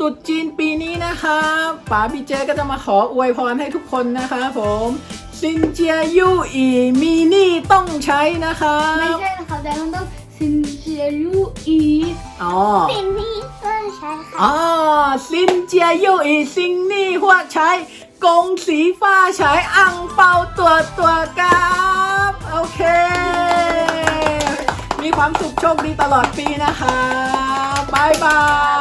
ตุดจีนปีนี้นะครับป๋าพี่เจก็จะมาขออวยพรให้ทุกคนนะคะผมซินเจียยู่อีมีนี่ต้องใช้นะคะไม่ใช่นะคะแต่ต้องซินเจียยู่อีอ๋อซินนี่ต้องใช้ค่ะอ๋อซินเจียยู่อีซิงนี่หัวใช้กงสีฟ้าใช้อังเปาตัวตัวกับโอเค มีความสุขโชคดีตลอดปีนะคะบายบาย